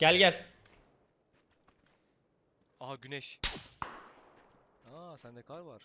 Gel gel. Aha güneş. Aa sende kar var.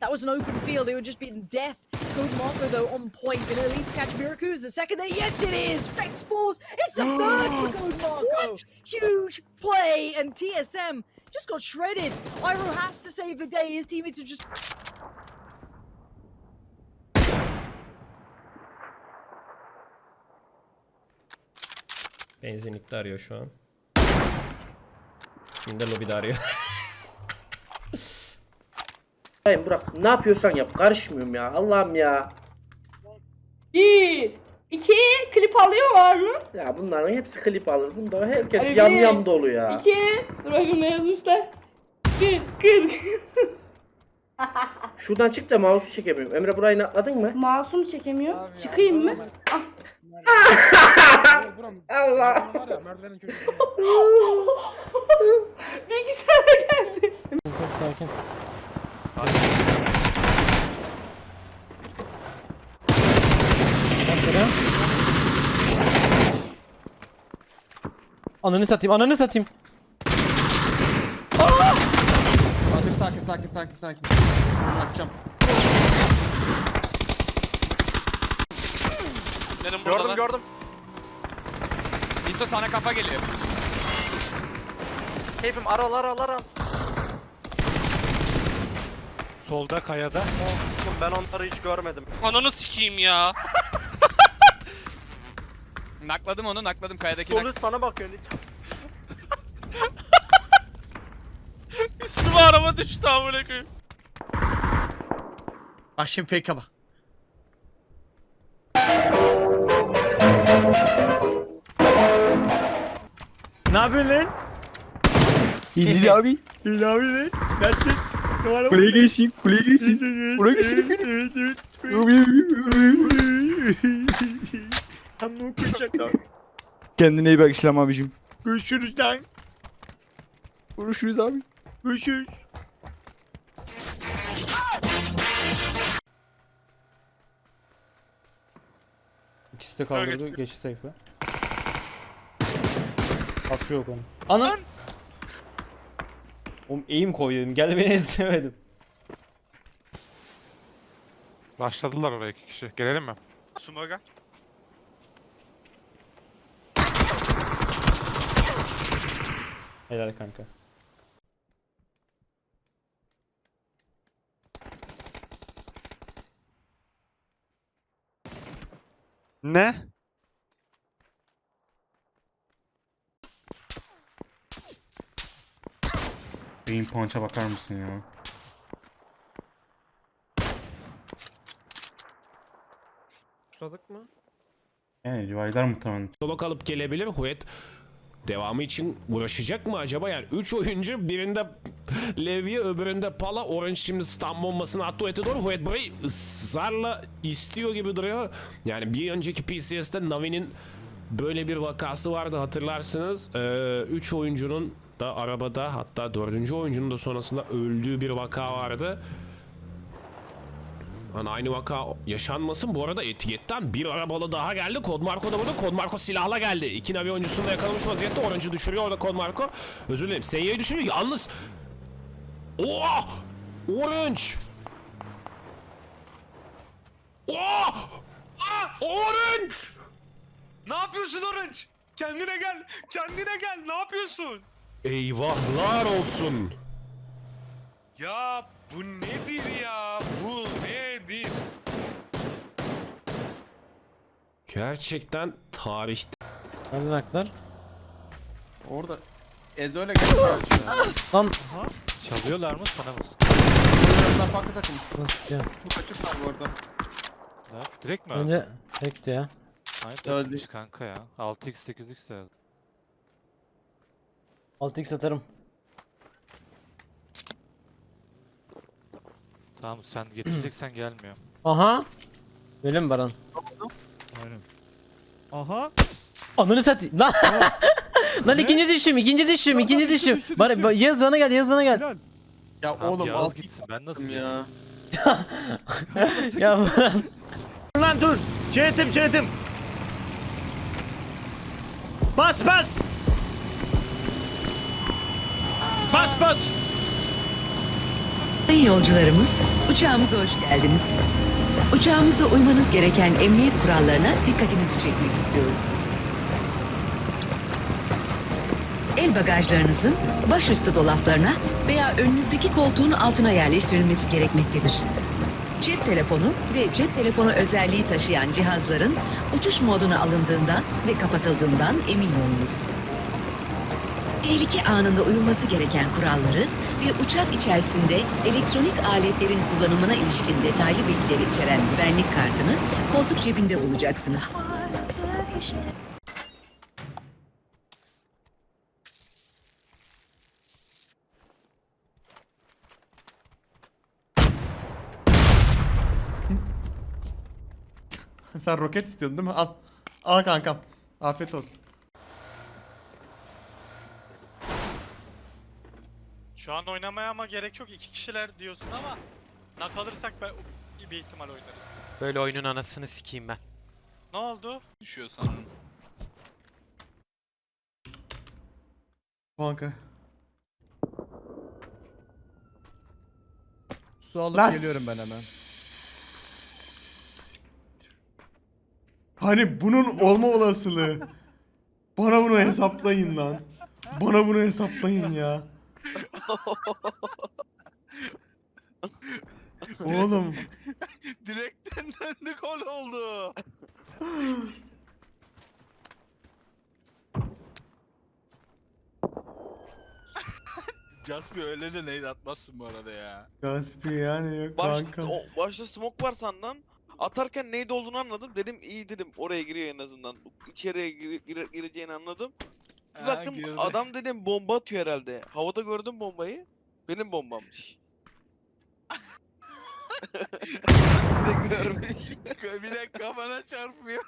That was an open field. It would just be death. Code Marco, though, on point. Gonna at least catch Miracle. The second there. Yes, it is. Fex Force. It's a third for Code Marco. Huge play. And TSM just got shredded. Iroh has to save the day. His teammates are just Benzinlikte arıyor şu an. Şimdi de lobide arıyor. Hayır Burak ne yapıyorsan yap karışmıyorum ya Allah'ım ya. Bir, iki, klip alıyorlar mı? Ya bunların hepsi klip alır. Bunda herkes Ay, yam bir, yam dolu ya. İki, dur bakayım ne yazmışlar. Kırk, kırk. Şuradan çık da mouse'u çekemiyorum. Emre burayı atladın mı? Masum çekemiyor. Çıkayım mı? Ah. Allah. Bilgisayara geldi. Ananı satayım, ananı satayım. Sakin sakin sakin sakin sakin. Bırakacağım. Benim Gördüm buradalar. gördüm. İnto sana kafa geliyor. Seyfim aral aral aral. Solda kayada. Oğlum ben onları hiç görmedim. Ananı sikeyim ya. nakladım onu nakladım kayadaki nak. Solu sana bakıyor. Üstüme araba düştü amına koyayım. Bak şimdi fake'e bak. Yapıyorsun lan? İyi abi. Ne yapıyorsun lan? Nasılsın? Kuleye geçeyim, kuleye geçeyim. Buraya geçeyim. Evet evet. Tam ne okuyacak lan? Kendine iyi bak İslam abicim. Görüşürüz lan. Görüşürüz abi. Görüşürüz. İkisi de kaldırdı, geçti safe'e. Kaskı yok onun. Anan! Oğlum eğim koyuyorum, gel beni izlemedim. Başladılar oraya iki kişi. Gelelim mi? Sumaga. Helal kanka. Ne? Beyin punch'a bakar mısın ya? Başladık mı? Yani rivaylar muhtemelen. solo kalıp gelebilir. Huet devamı için uğraşacak mı acaba? Yani 3 oyuncu birinde Levi öbüründe Pala. Orange şimdi stun bombasını attı Huet'e doğru. Huet burayı ısrarla istiyor gibi duruyor. Yani bir önceki PCS'te Navi'nin böyle bir vakası vardı hatırlarsınız. 3 oyuncunun da arabada hatta dördüncü oyuncunun da sonrasında öldüğü bir vaka vardı. Hani aynı vaka yaşanmasın. Bu arada etiketten bir arabalı daha geldi. Kodmarko da burada. Kodmarko silahla geldi. İki navi oyuncusunu da yakalamış vaziyette. Orange'ı düşürüyor orada Kodmarko. Özür dilerim. Seyya'yı düşürüyor. Yalnız... Oha! Orange! Oha! Orange! Ne yapıyorsun Orange? Kendine gel. Kendine gel. Ne yapıyorsun? Eyvahlar olsun. Ya bu nedir ya? Bu nedir? Gerçekten tarih Nereden aklar? Orada. Ezo'yla geldi. Lan Çalıyorlar mı sana mı? Onlar farklı takım. nasıl ya? Çok açık var bu arada. Ha, direkt mi? Bence tekti ya. Aynı Öldü. takımmış kanka ya. 6x 8x yazdı. 6x atarım. Tamam sen getireceksen gelmiyor. Aha! Öyle mi Baran? Aynen. Ananı satayım. Lan! Lan ikinci düşüm, ikinci düşüm, ikinci düşüm. Bana ba- yaz bana gel, yaz bana gel. Ya Tamam oğlum Yağız al gitsin ben nasıl ya. ya Baran. Lan dur. Çenetim çenetim. Bas bas. Bas bas. Sayın yolcularımız, uçağımıza hoş geldiniz. Uçağımıza uymanız gereken emniyet kurallarına dikkatinizi çekmek istiyoruz. El bagajlarınızın başüstü dolaplarına veya önünüzdeki koltuğun altına yerleştirilmesi gerekmektedir. Cep telefonu ve cep telefonu özelliği taşıyan cihazların uçuş moduna alındığından ve kapatıldığından emin olunuz. Tehlike anında uyulması gereken kuralları ve uçak içerisinde elektronik aletlerin kullanımına ilişkin detaylı bilgileri içeren güvenlik kartını koltuk cebinde bulacaksınız. Sen roket istiyordun değil mi? Al. Al kankam. Afiyet olsun. Şu an oynamaya ama gerek yok. iki kişiler diyorsun ama nak alırsak ben bir ihtimal oynarız. Böyle oyunun anasını sikeyim ben. Ne oldu? Düşüyor sanırım. Kanka. Su alıp Lan geliyorum ben hemen. Hani bunun olma olasılığı. Bana bunu hesaplayın lan. Bana bunu hesaplayın ya. Oğlum. Direkten döndü gol oldu. Caspi öyle de neydi atmazsın bu arada ya. Gaspi yani yok Baş, kanka. o, başta smoke var sandan. Atarken neydi olduğunu anladım. Dedim iyi dedim oraya giriyor en azından. İçeriye gir, gire- gireceğini anladım. Bir Ha, baktım girdi. adam dedim bomba atıyor herhalde. Havada gördüm bombayı. Benim bombammış. bir de görmüş. bir de kafana çarpmıyor.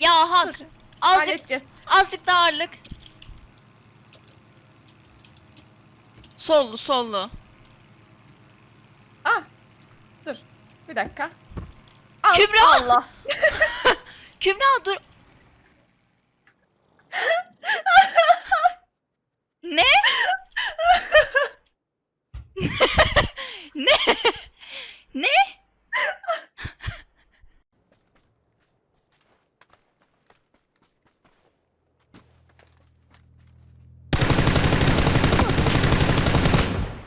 Ya Hak. Azıcık, Halledeceğiz. azıcık da ağırlık. Sollu sollu. Dur. Bir dakika. Kübra! Allah. Kübra dur. ne? ne? Ne?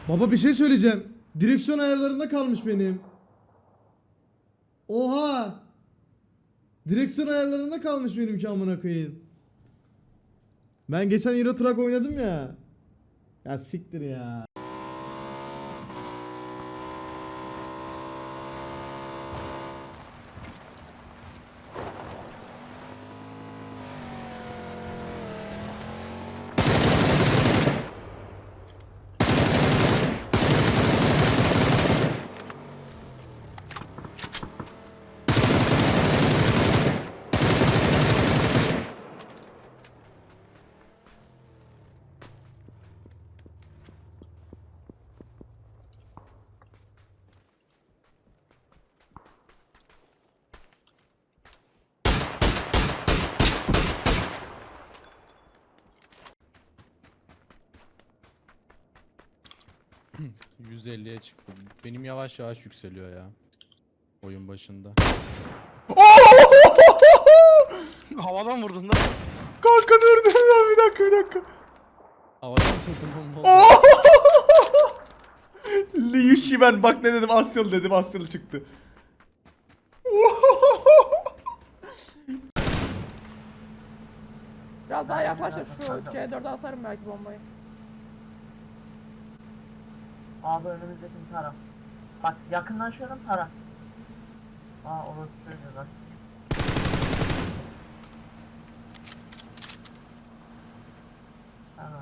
Baba bir şey söyleyeceğim. Direksiyon ayarlarında kalmış benim. Oha. Direksiyon ayarlarında kalmış benimki amına koyayım. Ben geçen Euro Truck oynadım ya. Ya siktir ya. Çıktım. Benim yavaş yavaş yükseliyor ya. Oyun başında. Havadan vurdun lan. Kanka dur dur bir dakika bir dakika. Havadan vurdum. Oh! Liu Shiben bak ne dedim Asyalı dedim Asyalı çıktı. Biraz daha yaklaştır şu C4'e atarım belki bombayı. Abi önümüzdeki taraf. Bak yakınlaşıyorum taraf. Aa orası söylüyor bak. Tamam.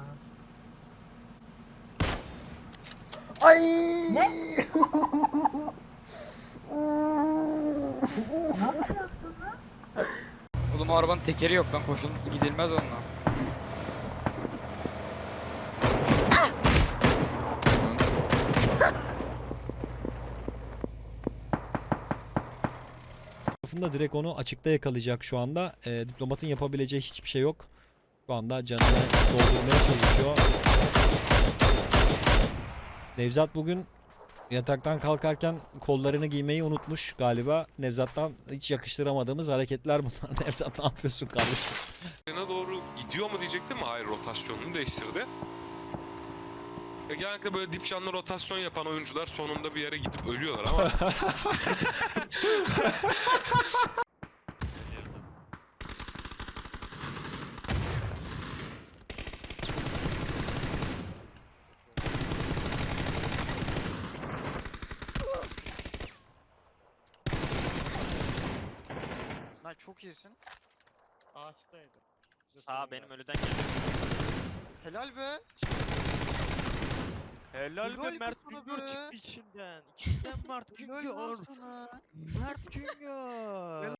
Ay. Oğlum o arabanın tekeri yok lan koşun gidilmez onunla. Altında direkt onu açıkta yakalayacak şu anda. Ee, diplomatın yapabileceği hiçbir şey yok. Şu anda canını doldurmaya çalışıyor. Nevzat bugün yataktan kalkarken kollarını giymeyi unutmuş galiba. Nevzat'tan hiç yakıştıramadığımız hareketler bunlar. Nevzat ne yapıyorsun kardeşim? doğru gidiyor mu diyecektim? Hayır rotasyonunu değiştirdi. Ya genellikle böyle dip canlı rotasyon yapan oyuncular sonunda bir yere gidip ölüyorlar ama Lan çok iyisin. Ağaçtaydı. Sağ benim ölüden geliyor. Helal be. Helal be Helal Mert kızına Güngör be. çıktı içinden. İçinden Mert Güngör. Mert Güngör.